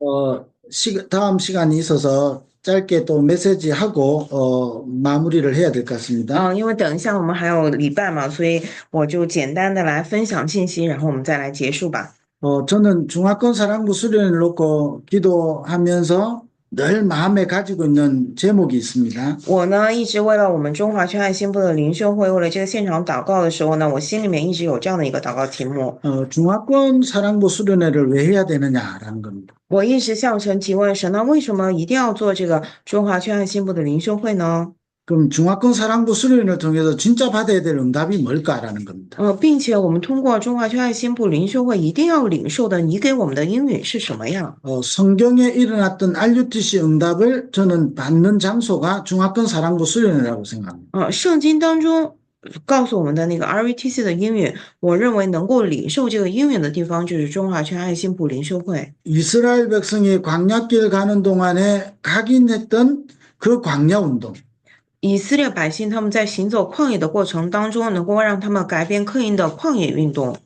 어, 시, 다음 시간이 있어서 짧게 또 메시지 하고, 어, 마무리를 해야 될 것 같습니다. 嗯，因为等一下我们还有礼拜嘛，所以我就简单的来分享信息，然后我们再来结束吧。 어, 저는 중화권 사랑부 수련을 놓고 기도하면서 늘 마음에 가지고 있는 제목이 있습니다. 我呢，一直为了我们中华圈爱心部的灵修会，为了这个现场祷告的时候呢，我心里面一直有这样的一个祷告题目。 어, 중화권 사랑부 수련회를 왜 해야 되느냐라는 겁니다. 我一直向神提问：神，那为什么一定要做这个中华圈爱心部的灵修会呢？ 그럼 중화권 사랑부 수련을 통해서 진짜 받아야 될 응답이 뭘까라는 겁니다. 呃，并且我们通过中华圈爱心部灵修会一定要领受的，你给我们的应允是什么呀？ 어, 성경에 일어났던 RUTC 응답을 저는 받는 장소가 중화권 사랑부 수련회라고 생각합니다. 呃，圣经当中告诉我们的那个 RVTC 的应允，我认为能够领受这个应允的地方就是中华圈爱心部灵修会。 이스라엘 백성이 광야길 가는 동안에 각인했던 그 광야 운동. 以色列百姓他们在行走旷野的过程当中，能够让他们改变刻印的旷野运动，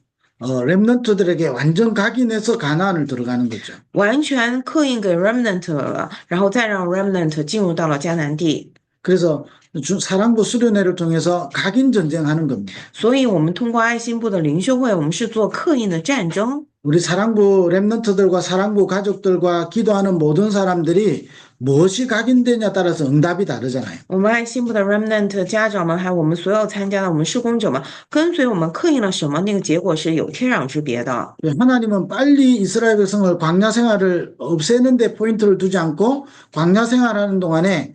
어, 렘넌트들에게 완전 각인해서 가나안을 들어가는 거죠. 完全刻印给 remnant 了，然后再让 remnant 进入到了迦南地。 그래서 주- 사랑부 수련회를 통해서 각인 전쟁하는 겁니다. 所以，我们通过爱心部的灵修会，我们是做刻印的战争。 우리 사랑부 렘넌트들과 사랑부 가족들과 기도하는 모든 사람들이 무엇이 각인되냐 따라서 응답이 다르잖아요. 我们爱心部的 remnant 家长们，还有我们所有参加的我们施工者们，跟随我们刻印了什么，那个结果是有天壤之别的。 하나님은 빨리 이스라엘 백성을 광야 생활을 없애는 데 포인트를 두지 않고 광야 생활하는 동안에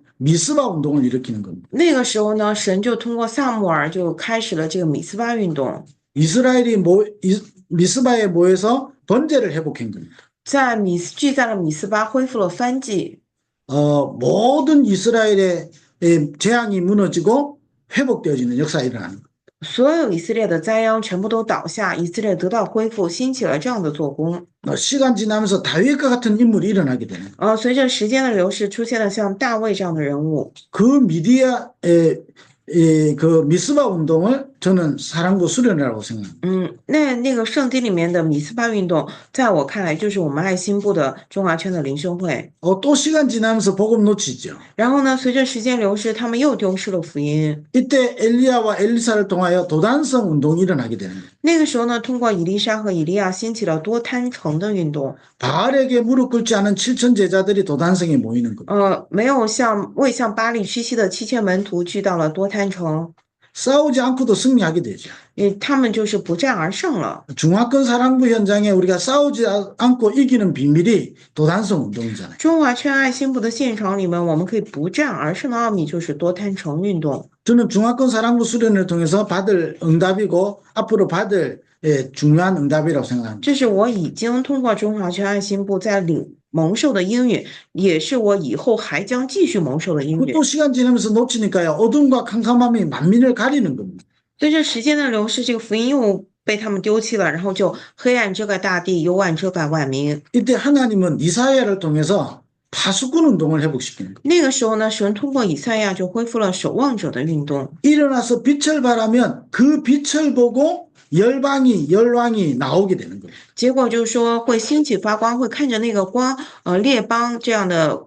미스바 운동을 일으키는 겁니다. 那个时候呢，神就通过萨姆尔就开始了这个米斯巴运动， 이스라엘이 모, 이- 미스바에 모여서 번제를 회복한 겁니다. 在米斯聚在了米斯巴，恢复了燔祭。 어, 모든 이스라엘의 에, 재앙이 무너지고 회복되어지는 역사가 일어나는 겁니다. 所有以色列的灾殃全部都倒下，以色列得到恢复，兴起了这样的做工。 어, 시간 지나면서 다윗과 같은 인물이 일어나게 되는 거예요. 呃，随着时间的流逝，出现了像大卫这样的人物。 그 미디아의 에, 그 미스바 운동을 저는 사랑부 수련회라고 생각합니다. 嗯，那那个圣经里面的米斯巴运动，在我看来就是我们爱心部的中华圈的灵修会。 어, 또 시간 지나면서 복음 놓치죠. 然后呢，随着时间流逝，他们又丢失了福音。 이때 엘리야와 엘리사를 통하여 도단성 운동이 일어나게 되는 거예요. 那个时候呢，通过以利沙和以利亚兴起了多摊城的运动。 바알에게 무릎 꿇지 않은 7천 제자들이 도단성에 모이는 겁니다. 呃，没有向未向巴利屈膝的七千门徒聚到了多摊城， 싸우지 않고도 승리하게 되죠. 也他们就是不战而胜了。 중화권 사랑부 현장에 우리가 싸우지 않고 이기는 비밀이 도단성 운동이잖아요. 中华圈爱心部的现场里面，我们可以不战而胜的奥秘就是多摊城运动。 저는 중화권 사랑부 수련을 통해서 받을 응답이고 앞으로 받을 예, 중요한 응답이라고 생각합니다. 这是我已经通过中华圈爱心部在领 蒙受的应允，也是我以后还将继续蒙受的应允 또 。 시간 지나면서 놓치니까요. 어둠과 캄캄함이 만민을 가리는 겁니다. 随着时间的流逝，这个福音又被他们丢弃了，然后就黑暗遮盖大地，幽暗遮盖万民。 이때 하나님은 이사야를 통해서 파수꾼 운동을 회복시키는 거예요. 那个时候呢，神通过以赛亚就恢复了守望者的运动。 일어나서 빛을 발하면 그 빛을 보고 열방이 열왕이 나오게 되는 거예요. 结果就是说会兴起发光，会看着那个光，呃，列邦这样的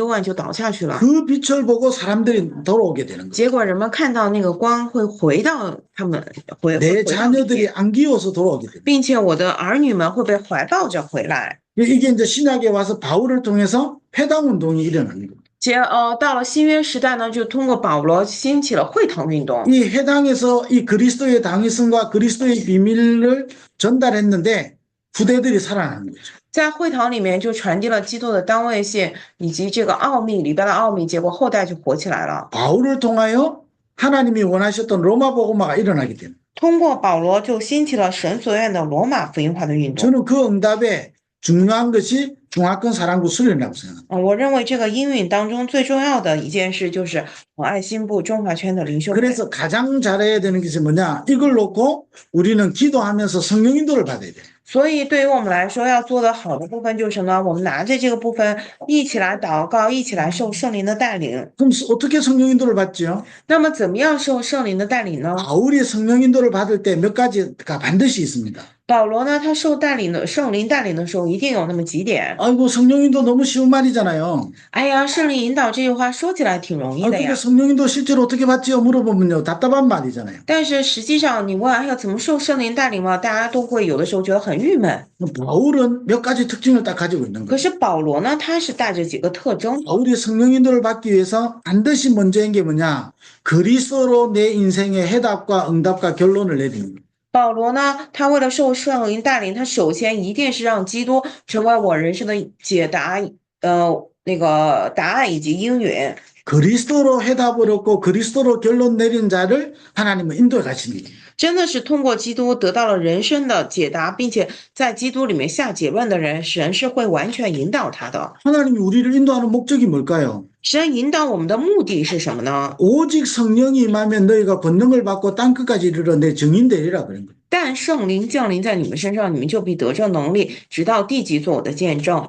幽暗就倒下去了。 그 빛을 보고 사람들이 돌아오게 되는 거예요. 结果人们看到那个光会回到他们回 내 回到里 자녀들이 面， 안기워서 돌아오게 됩니다. 并且我的儿女们会被怀抱着回来。 이게 이제 신약에 와서 바울을 통해서 회당 운동이 일어나는 겁니다. 结呃，到了新约时代呢，就通过保罗兴起了会堂运动。 이 해당에서 이 그리스도의 당위성과 그리스도의 비밀을 전달했는데 후대들이 살아나는 거죠. 在会堂里面就传递了基督的当位性以及这个奥秘里边的奥秘，结果后代就火起来了。 바울을 통하여 하나님이 원하셨던 로마 복음화가 일어나기 때문에 通过保罗就兴起了神所愿的罗马福音化的运动。 저는 그 응답에 중요한 것이 중화권 사랑부 수련이라고 생각합니다. 嗯，我认为这个应允当中最重要的一件事就是我爱心部中华圈的领袖会。 그래서 가장 잘해야 되는 것이 뭐냐? 이걸 놓고 우리는 기도하면서 성령 인도를 받아야 돼. 所以对于我们来说，要做的好的部分就是什么？我们拿着这个部分一起来祷告，一起来受圣灵的带领。 그럼 어떻게 성령 인도를 받죠? 那么，怎么样受圣灵的带领呢？ 바울이 성령 인도를 받을 때 몇 가지가 반드시 있습니다. 保罗呢，他受带领的圣灵带领的时候，一定有那么几点。 아이고 성령 인도 너무 쉬운 말이잖아요. 哎呀，圣灵引导这句话说起来挺容易 아, 的 근데 呀， 성령 인도 실제로 어떻게 받지요? 물어보면요. 답답한 말이잖아요. 但是实际上你问，哎呀，怎么受圣灵带领嘛？大家都会有的时候觉得很 郁闷。 바울은 몇 가지 특징을 딱 가지고 있는 可 거예요. 是保罗呢，他是带着几个特征。 바울이 성령 인도를 받기 위해서 반드시 먼저 한 게 뭐냐? 그리스도로 내 인생의 해답과 응답과 결론을 내리는 거예요. 保罗呢，他为了受圣灵带领，他首先一定是让基督成为我人生的解答，呃，那个答案以及应允。 그리스도로 해답을 얻고 그리스도로 결론 내린 자를 하나님은 인도에 가시는 거예요. 真的是通过基督得到了人生的解答，并且在基督里面下结论的人，神是会完全引导他的。 하나님이 우리를 인도하는 목적이 뭘까요? 神引导我们的目的是什么呢？ 오직 성령이 임하면 너희가 권능을 받고 땅 끝까지 이르러 내 증인 되리라 그런 거예요. 但圣灵降临在你们身上，你们就必得这能力，直到地极做我的见证。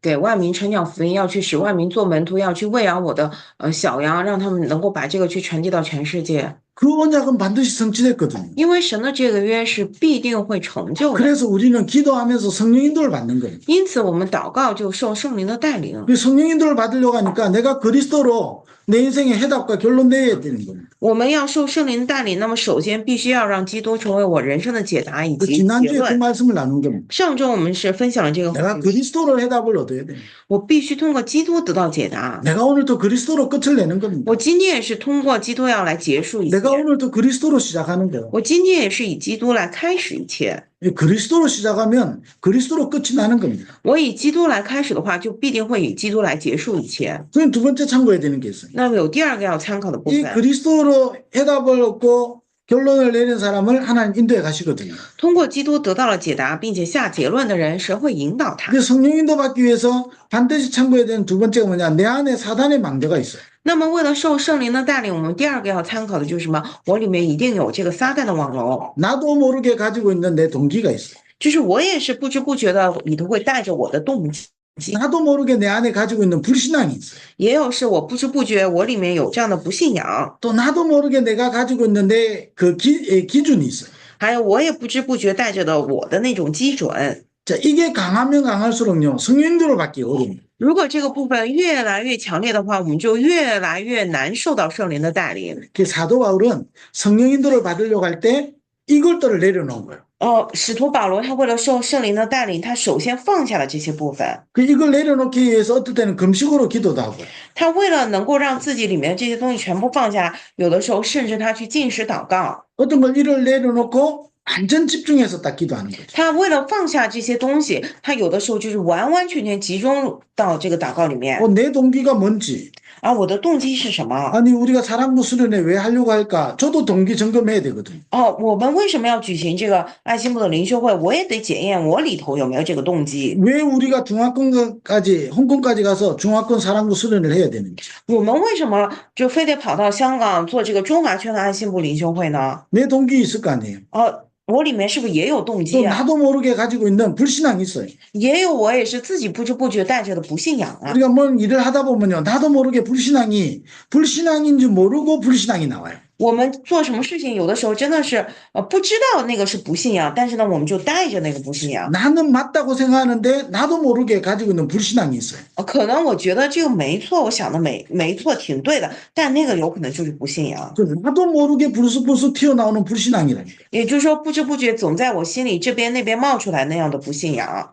给万民传讲福音，要去使万民做门徒，要去喂养我的呃小羊，让他们能够把这个去传递到全世界。 그 언약은 반드시 성취됐거든요. 因为神的这个约是必定会成就的， 그래서 우리는 기도하면서 성령 인도를 받는 거예요. 因此我们祷告就受圣灵的带领。 그 성령 인도를 받으려고 하니까 내가 그리스도로 내 인생의 해답과 결론 내야 되는 겁니다. 我们要受圣灵带领，那么首先必须要让基督成为我人生的解答以 그 及结 지난주에 그 论。 말씀을 나눈 겁니다. 上周我们是分享了这个 내가 话题， 그리스도로 해답을 얻어 야 돼. 我必须通过基督得到解答。 내가 오늘도 그리스도로 끝을 내는 겁니다. 我今天也是通过基督要来结束一切， 내가 오늘도 그리스도로 시작하는 거예요. 我今天也是以基督来开始一切。 이 그리스도로 시작하면 그리스도로 끝이 나는 겁니다. 我以基督来开始的话，就必定会以基督来结束一切。 그럼 두 번째 참고해야 되는 게 있어요. 那么有第二个要参考的部 이 分， 그리스도로 해답을 얻고 결론을 내는 사람을 하나님 인도에 가시거든요. 通过基督得到了解答，并且下结论的人，神会引导他。 근데 성령 인도 받기 위해서 반드시 참고해야 되는 두 번째가 뭐냐? 내 안에 사단의 망대가 있어요. 那么，为了受圣灵的带领，我们第二个要参考的就是什么？我里面一定有这个撒旦的网络， 나도 모르게 가지고 있는 내 동기가 있어요. 就是我也是不知不觉的里头会带着我的动机， 나도 모르게 내 안에 가지고 있는 불신앙이 있어요. 也有是我不知不觉我里面有这样的不信仰， 또 나도 모르게 내가 가지고 있는 내그 기준이 있어요. 还有我也不知不觉带着的我的那种基准。 자, 이게 강하면 강할수록요, 성령인도를 받기 어려워요. 如果这个部分越来越强烈的话，我们就越来越难受到圣灵的带领。 그 사도 바울은 성령인도를 받으려고 할 때 이걸들을 내려놓은 거예요. 哦，使徒保罗他为了受圣灵的带领，他首先放下了这些部分。그이걸내려놓기위해서어떤금식으로기도도하 고. 他为了能够让自己里面这些东西全部放下，有的时候甚至他去进食祷告。이를내려놓고완전집중해서닦기도한 다. 他为了放下这些东西，他有的时候就是完完全全集中到这个祷告里面。내동가지 어, 내 동기가 뭔지, 而我的动机是什么？ 아니, 우리가 사랑부 수련회 왜 하려고 할까? 저도 동기 점검해야 되거든요. 哦，我们为什么要举行这个爱心部的灵修会？我也得检验我里头有没有这个动机。 왜 우리가 중화권까지, 홍콩까지 가서 중화권 사랑부 수련을 해야 되는지. 我们为什么就非得跑到香港做这个中华圈的爱心部灵修会呢？ 내 동기 있을 거 아니에요. 哦， 我里面是不是也有动 또 机啊？ 나도 모르게 가지고 있는 불신앙이 있어요. 也有我也是自己不知不觉带着的不信仰啊。 우리가 뭔 일을 하다 보면요. 나도 모르게 불신앙이 불신앙인 줄 모르고 불신앙이 나와요. 我们做什么事情，有的时候真的是呃不知道那个是不信仰，但是呢，我们就带着那个不信仰。 나는 맞다고 생각하는데 나도 모르게 가지고 있는 불신앙이 있어요. 呃可能我觉得这个没错，我想的没没错，挺对的，但那个有可能就是不信仰。 그 나도 모르게 불쑥불쑥 튀어나오는 불신앙이라니까. 也就是说，不知不觉总在我心里这边那边冒出来那样的不信仰。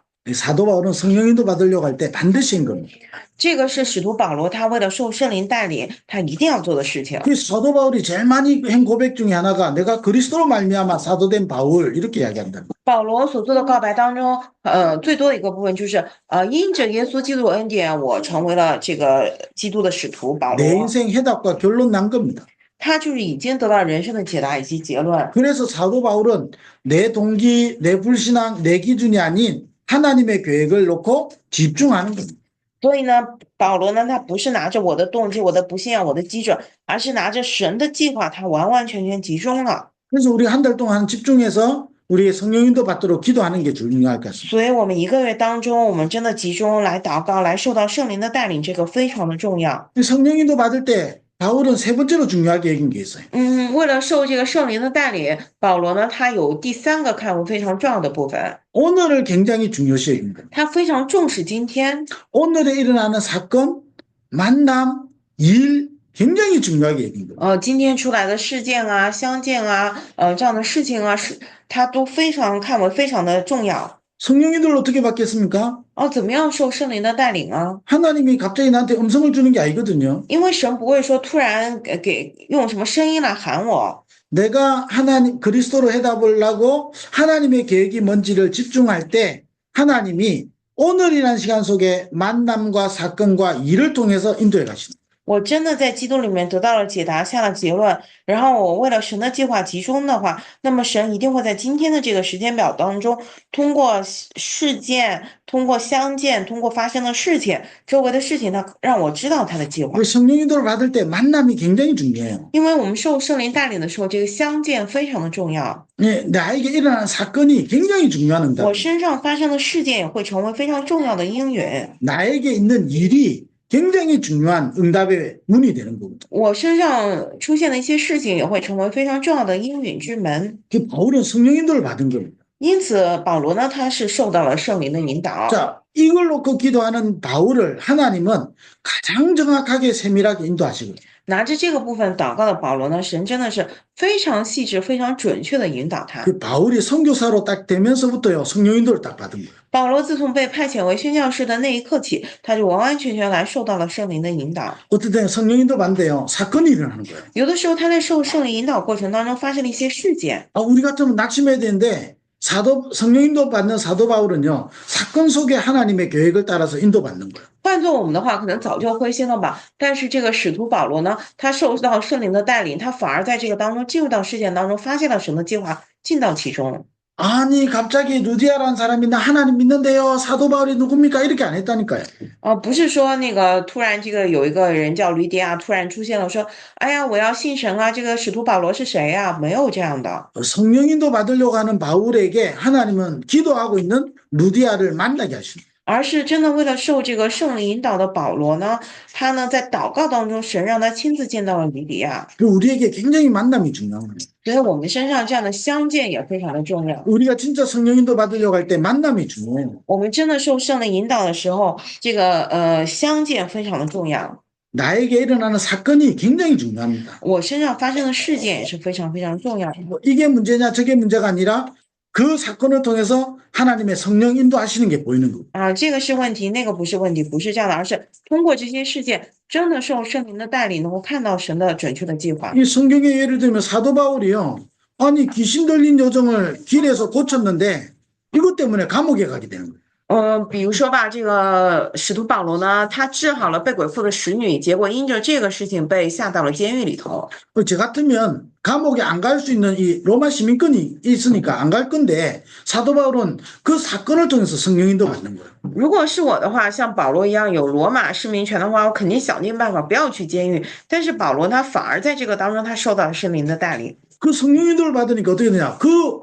사도 바울은 성령인도 받으려고 할 때 반드시 한 겁니다. 这个是使徒保罗他为了受圣灵带领，他一定要做的事情。 그 사도 바울이 제일 많이 한 고백 중에 하나가 내가 그리스도로 말미암아 사도된 바울 이렇게 이야기한다. 保罗所做的告白当中，呃，最多的一个部分就是，呃，因着耶稣基督的恩典，我成为了这个基督的使徒保 내 罗。 인생 해답과 결론 난 겁니다. 他就是已经得到人生的解答以及结论。 그래서 사도 바울은 내 동기, 내 불신앙, 내 기준이 아닌 하나님의 계획을 놓고 집중하는 겁니다. 所以呢，保罗呢，他不是拿着我的动机、我的不信仰、我的基准，而是拿着神的计划，他完完全全集中了。 그래서 우리 한 달 동안 집중해서 우리 성령인도 받도록 기도하는 게 중요할 것 같습니다. 所以，我们一个月当中，我们真的集中来祷告，来受到圣灵的带领，这个非常的重要。 성령인도 받을 때 바울은 세 번째로 중요하게 여긴 게 있어요. 嗯，为了受这个圣灵的带领，保罗呢，他有第三个看为非常重要的部分， 오늘을 굉장히 중요시 여긴 겁니다. 他非常重视今天。 오늘에 일어나는 사건, 만남, 일 굉장히 중요하게 여긴 겁니다. 呃，今天出来的事件啊、相见啊，呃，这样的事情啊，是他都非常看为非常的重要。 성령인들 어떻게 받겠습니까? 哦，怎么样受圣灵的带领啊？ 하나님이 갑자기 나한테 음성을 주는 게 아니거든요. 因为神不会说突然给给用什么声音来喊我， 내가 하나님 그리스도로 해답을 하고 하나님의 계획이 뭔지를 집중할 때 하나님이 오늘이라는 시간 속에 만남과 사건과 일을 통해서 인도해 가시는 我真的在基督里面得到了解答，下了结论，然后我为了神的计划集中的话，那么神一定会在今天的这个时间表当中，通过事事件，通过相见，通过发生的事情，周围的事情，他让我知道他的计划。 우리 성령 인도를 받을 때 만남이 굉장히 중요해요. 因为我们受圣灵带领的时候，这个相见非常的重要。 예, 나에게 일어나는 사건이 굉장히 중요한 응답. 我身上发生的事件也会成为非常重要的应允。 나에게 있는 일이 굉장히 중요한 응답의 문이 되는 겁니다. 我身上出现的一些事情也会成为非常重要的应允之门。 그 바울은 성령 인도를 받은 겁니다. 因此，保罗呢，他是受到了圣灵的引导。 자, 이걸 놓고 기도하는 바울을 하나님은 가장 정확하게 세밀하게 인도하시거든요. 拿着这个部分祷告的保罗呢，神真的是非常细致、非常准确的引导他。 그 바울이 선교사로 딱 되면서부터요 성령 인도를 딱 받은 거예요. 保罗自从被派遣为宣教士的那一刻起，他就完完全全来受到了圣灵的引导。 어떨 때는 성령 인도 받는데요 사건이 일어나는 거예요. 有的时候他在受圣灵引导过程当中发生了一些事件， 아, 우리 같으면 낙심해야 되는데 사도 성령 인도 받는 사도 바울은요 사건 속에 하나님의 계획을 따라서 인도 받는 거예요. 换做我们的话，可能早就灰心了吧。但是这个使徒保罗呢，他受到圣灵的带领，他反而在这个当中进入到事件当中，发现了神的计划，进到其中。 아니 갑자기 루디아라는 사람이 나 하나님 믿는데요 사도 바울이 누굽니까 이렇게 안 했다니까요. 呃，不是说那个突然这个有一个人叫吕迪亚突然出现了，说，哎呀，我要信神啊，这个使徒保罗是谁呀？没有这样的。 성령 인도 받으려고 하는 바울에게 하나님은 기도하고 있는 루디아를 만나게 하십니다. 而是真的为了受这个圣灵引导的保罗呢，他呢在祷告当中，神让他亲自见到了吕迪亚， 그 우리에게 굉장히 만남이 중요한 거예요. 所以我们身上这样的相见也非常的重要。 우리가 진짜 성령 인도 받으려고 할 때 만남이 중요해요. 我们真的受圣灵引导的时候，这个呃相见非常的重要。 나에게 일어나는 사건이 굉장히 중요합니다. 我身上发生的事件也是非常非常重要的。 뭐 이게 문제냐 저게 문제가 아니라 그 사건을 통해서 하나님의 성령 인도하시는 게 보이는 거고 啊，这个是问题，那个不是问题，不是这样的，而是通过这些事件，真的受圣灵的带领，能够看到神的准确的计划。 이 성경에 예를 들면 사도 바울이요 아니 귀신 들린 여정을 길에서 고쳤는데 이것 때문에 감옥에 가게 되는 거예요. 嗯，比如说吧，这个使徒保罗呢，他治好了被鬼附的使女，结果因着这个事情被下到了监狱里头。 어, 저 같으면 감옥에 안 갈 수 있는 이 로마 시민권이 있으니까 안 갈 건데 사도 바울은 그 사건을 통해서 성령인도 받는 거예요. 如果是我的话，像保罗一样有罗马市民权的话，我肯定想尽办法不要去监狱。但是保罗他反而在这个当中，他受到了圣灵的带领。 그 성령인도를 받으니까 어떻게 되냐? 그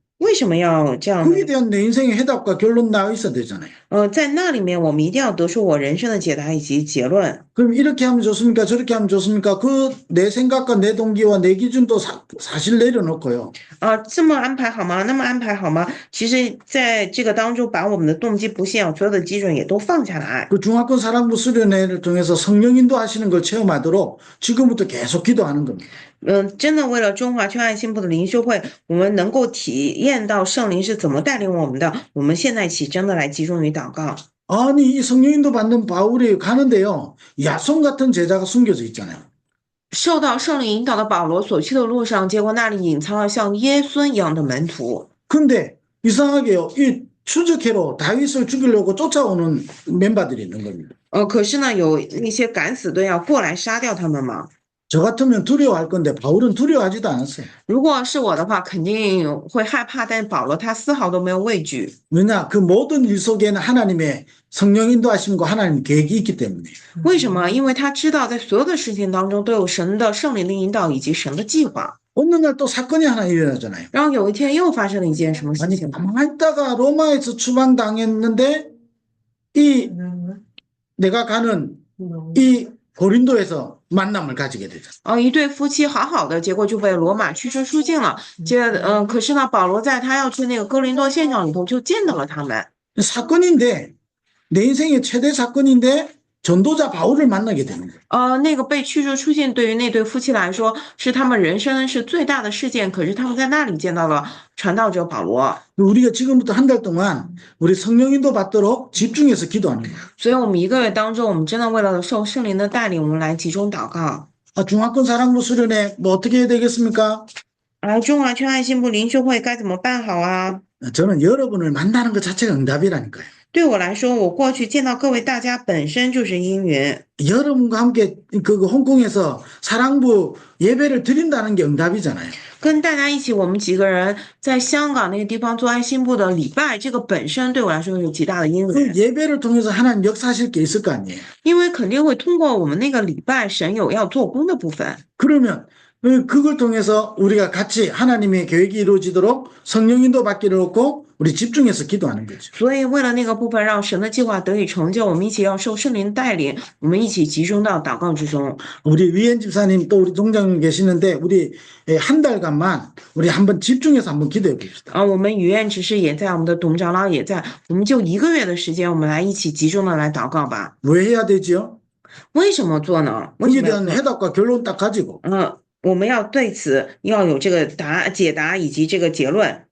为什么要这样呢？ 거기에 대한 내 인생의 해답과 결론 나와 있어야 되잖아요. 呃，在那里面，我们一定要得出我人生的解答以及结论。 그럼 이렇게 하면 좋습니까? 저렇게 하면 좋습니까? 그 내 생각과 내 동기와 내 기준도 사, 사실 내려놓고요. 啊，这么安排好吗？那么安排好吗？其实，在这个当中，把我们的动机不信仰所有的基准也都放下来。 그 중화권 사랑부 수련회를 통해서 성령인도 하시는 걸 체험하도록 지금부터 계속 기도하는 겁니다. 嗯，真的为了中华圈爱心部的灵修会，我们能够体验到圣灵是怎么带领我们的，我们现在起真的来集中于祷告。 아니 이 성령인도 받는 바울이 가는데요. 야손 같은 제자가 숨겨져 있잖아요. 受到圣灵引导的保罗所去的路上，结果那里隐藏了像耶孙一样的门徒。 근데 이상하게요. 이 추적해로 다윗을 죽이려고 쫓아오는 멤버들이 있는 겁니다. 呃，可是呢，有那些敢死队要过来杀掉他们嘛。 저 같으면 두려워할 건데 바울은 두려워하지도 않았어요. 如果是我的话，肯定会害怕，但是保罗他丝毫都没有畏惧。 왜냐? 그 모든 일 속에는 하나님의 성령 인도하심과 하나님 계획이 있기 때문에. 为什么？因为他知道在所有的事情当中都有神的圣灵的引导以及神的计划。 어느 날 또 사건이 하나 일어나잖아요. 然后有一天又发生了一件什么事 아니 情？ 가만히 있다가 로마에서 추방당했는데 이 내가 가는 이 고린도에서 만남을 가지게 되죠. 呃，一对夫妻好好的，结果就被罗马驱车出境了。接，嗯、可是呢，保罗在他要去那个哥林多现场里头就见到了他们。 사건인데 내 인생의 최대 사건인데 전도자 바울을 만나게 되는 거예요. 呃，那个被驱逐出境对于那对夫妻来说是他们人生是最大的事件，可是他们在那里见到了传道者保罗， 우리가 지금부터 한 달 동안 우리 성령 인도 받도록 집중해서 기도하는 거예요. 所以我们一个月当中，我们真的为了受圣灵的带领，我们来集中祷告。 아, 중화권 사랑부 수련회 뭐 어떻게 해야 되겠습니까? 来，中华圈爱心部灵修会该怎么办好啊？ 저는 여러분을 만나는 것 자체가 응답이라니까요. 对我来说，我过去见到各位大家本身就是因缘。 여러분과 함께 그, 그 홍콩에서 사랑부 예배를 드린다는 게 응답이잖아요. 跟大家一起，我们几个人在香港那个地方做爱心部的礼拜，这个本身对我来说有极大的因 그 缘， 예배를 통해서 하나님 역사하실 게 있을 거 아니에요. 因为肯定会通过我们那个礼拜，神有要做工的部分。 그러면 그- 그걸 통해서 우리가 같이 하나님의 계획이 이루어지도록 성령 인도 받기를 놓고 우리 집중해서 기도하는 거죠. 所以，为了那个部分让神的计划得以成就，我们一起要受圣灵带领，我们一起集中到祷告之中。 우리 위엔 집사님 또 우리 동장 계시는데 우리 예, 한 달간만 우리 한번 집중해서 한번 기도해 봅시다. 啊，我们语院执事也在，我们的董长老也在，我们就一个月的时间，我们来一起集中的来祷告吧。 왜 해야 되지요? 为什么做呢？为 거기에 什么要 대한 做？ 해답과 결론 딱 가지고 嗯， 我们要对此要有这个答解答以及这个结论。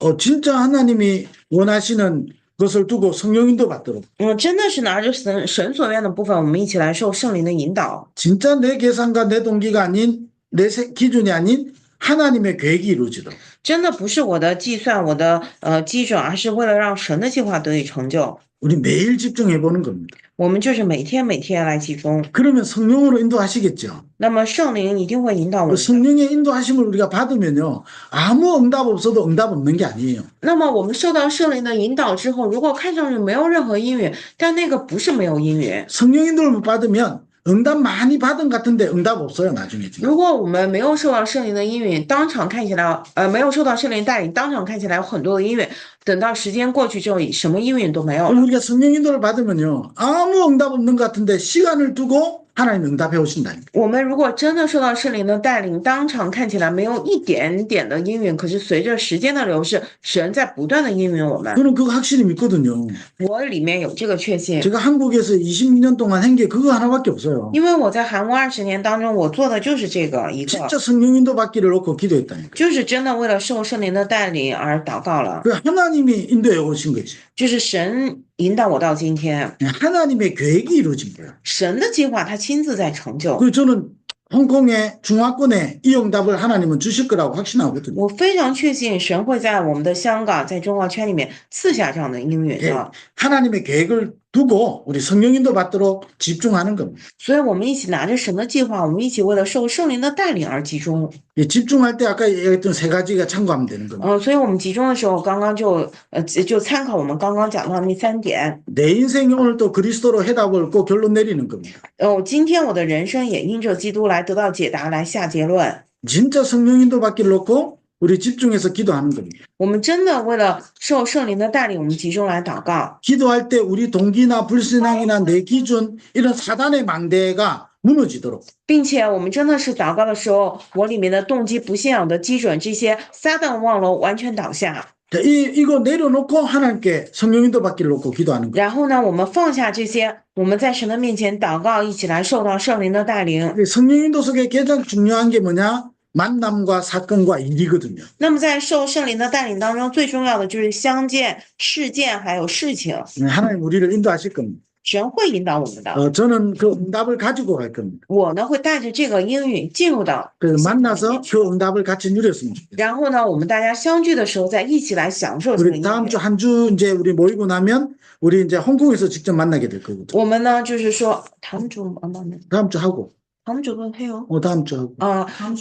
어, 진짜 하나님이 원하시는 것을 두고 성령 인도 받도록 嗯，真的是拿着神神所愿的部分，我们一起来受圣灵的引导。 진짜 내 계산과 내 동기가 아닌 내 세- 기준이 아닌 하나님의 계획이 이루어지도록 真的不是我的计算，我的呃基准，而是为了让神的计划得以成就。 우리 매일 집중해 보는 겁니다. 我们就是每天每天来集中， 그러면 성령으로 인도하시겠죠. 那么圣灵一定会引导我 그 们。 성령의 인도하심을 우리가 받으면요. 아무 응답 없어도 응답 없는 게 아니에요. 那么我们受到圣灵的引导之后，如果看上去没有任何因缘，但那个不是没有因缘。 성령 인도를 못 받으면 응답 많이 받은 것 같은데 응답 없어요. 나중에 지금. 如果我们没有受到圣灵的因缘，当场看起来呃没有受到圣灵带领，当场看起来有很多的因缘， 等到时间过去之后，什么应允都没有了。 그럼 우리가 성령 인도를 받으면요. 아무 응답 없는 것 같은데 시간을 두고 하나님 응답해 오신다. 我们如果真的受到圣灵的带领，当场看起来没有一点点的应允，可是随着时间的流逝，神在不断的应允我们。 저는 그거 확실히 믿거든요. 我里面有这个确信， 제가 한국에서 20년 동안 한 게 그거 하나밖에 없어요. 因为我在韩国二十年当中，我做的就是这个一个， 진짜 성령 인도 받기를 놓고 기도했다니까. 就是真的为了受圣灵的带领而祷告了， 그 하나님 이 인도해 오신 거지. 就是神引导我到今天， 하나님의 계획이 이루어진 거야. 神的计划他亲自在成就。 그 저는 홍콩의 중화권에 이 응답을 하나님은 주실 거라고 확신하거든요. 我非常确信神会在我们的香港，在中华圈里面赐下这样的应允 예, 的， 하나님의 계획을 두고 우리 성령 인도 받도록 집중하는 겁니다. 所以我们一起拿着神的计划，我们一起为了受圣灵的带领而集中。 예, 집중할 때 아까 얘기했던 세 가지가 참고하면 되는 겁니다. 嗯，所以我们集中的时候，刚刚就呃就参考我们刚刚讲到的那三点。 내 인생이 오늘 또 그리스도로 해답을 얻고 결론 내리는 겁니다. 哦，今天我的人生也因着基督来得到解答，来下结论。 진짜 성령 인도 받기를 놓고 우리 집중해서 기도하는 겁니다. 我们真的为了受圣灵的带领，我们集中来祷告。 기도할 때 우리 동기나 불신앙이나 내 기준 이런 사단의 망대가 무너지도록 并且我们真的是祷告的时候，我里面的动机、不信仰的基准，这些撒旦望楼完全倒下。 자, 이, 이거 내려놓고 하나님께 성령 인도 받기를 놓고 기도하는 거예요. 然后呢，我们放下这些，我们在神的面前祷告，一起来受到圣灵的带领。 이 성령 인도 속에 가장 중요한 게 뭐냐? 만남과 사건과 일이거든요. 那么在受圣灵的带领当中，最重要的就是相见、事件还有事情。 네, 하나님 우리를 인도하실 겁니다. 神会引导我们的。 어, 저는 그 응답을 가지고 갈 겁니다. 我呢会带着这个应允进入到， 그래서 만나서 그 응답을 같이 누렸으면 좋겠어요. 然后呢，我们大家相聚的时候再一起来享受这个 우리 应 다음 允 주 。 한 주 이제 우리 모이고 나면 우리 이제 홍콩에서 직접 만나게 될 거거든. 我们呢就是说，堂主啊，不是 다음 주 하고, 堂主问黑哦， 어, 다음 주 하고. 啊 다음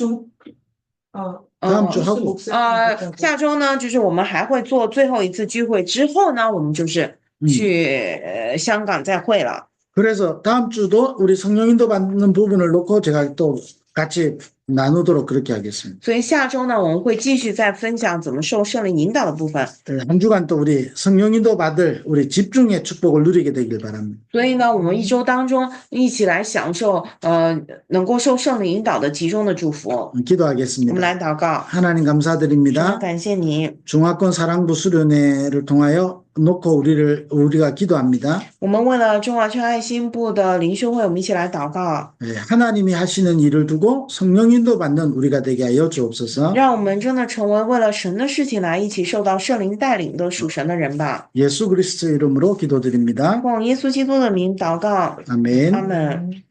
주, 어, 다음 呃 주 하고. 呃，下周呢就是我们还会做最后一次聚会，之后呢我们就是嗯去呃香港再会了。 그래서 다음 주도 우리 성령 인도 받는 부분을 놓고 제가 또 같이 나누도록 그렇게 하겠습니다. 所以下周呢我们会继续再分享怎么受圣灵引导的部分。 네, 한 주간 또 우리 성령 인도 받을 우리 집중의 축복을 누리게 되길 바랍니다. 所以呢，我们一周当中一起来享受呃能够受圣灵引导的集中的祝福。 음, 我们 기도하겠습니다. 来祷告， 하나님 主啊 감사드립니다. 感谢你。 중화권 사랑부 수련회를 통하여 놓고 우리를 우리가 기도합니다. 我们为了中华圈爱心部的灵修会，我们一起来祷告， 예, 하나님이 하시는 일을 두고 성령 인도 받는 우리가 되게 하여 주옵소서. 让我们真的成为为了神的事情来一起受到圣灵带领的属神的人吧。 예수 그리스도 이름으로 기도드립니다. 奉耶稣基督的名祷告， 아멘. 阿门。